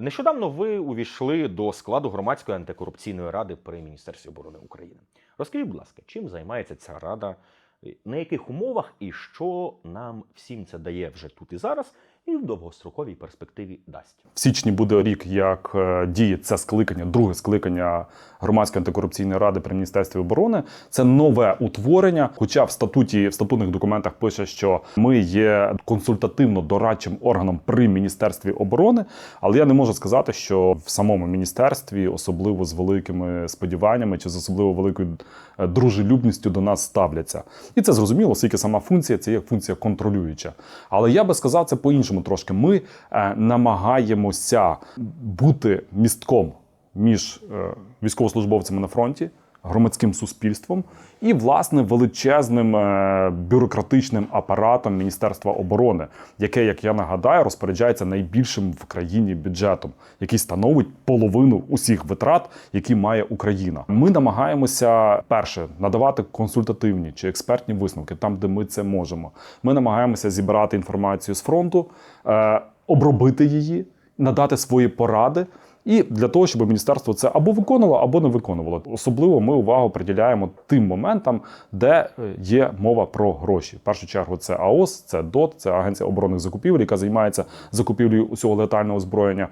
Нещодавно ви увійшли до складу громадської антикорупційної ради при Міністерстві оборони України. Розкажіть, будь ласка, чим займається ця рада, на яких умовах? І що нам всім це дає вже тут і зараз, і в довгостроковій перспективі дасть? В січні буде рік, як е, діє це скликання, друге скликання громадської антикорупційної ради при міністерстві оборони. Це нове утворення. Хоча в статуті в статутних документах пише, що ми є консультативно-дорадчим органом при міністерстві оборони. Але я не можу сказати, що в самому міністерстві, особливо з великими сподіваннями чи з особливо великою е, дружелюбністю до нас ставляться. І це зрозуміло, оскільки сама функція це є функція контролююча. Але я би сказав це по-іншому трошки. Ми е, намагаємося бути містком між е, військовослужбовцями на фронті, громадським суспільством і власне величезним е, бюрократичним апаратом Міністерства оборони, яке, як я нагадаю, розпоряджається найбільшим в країні бюджетом, який становить половину усіх витрат, які має Україна. Ми намагаємося перше надавати консультативні чи експертні висновки там, де ми це можемо. Ми намагаємося зібрати інформацію з фронту, е, обробити її, надати свої поради. І для того, щоб міністерство це або виконувало, або не виконувало. Особливо ми увагу приділяємо тим моментам, де е, є мова про гроші. В першу чергу це АОС, це ДОТ, це Агенція оборонних закупівель, яка займається закупівлею усього летального озброєння.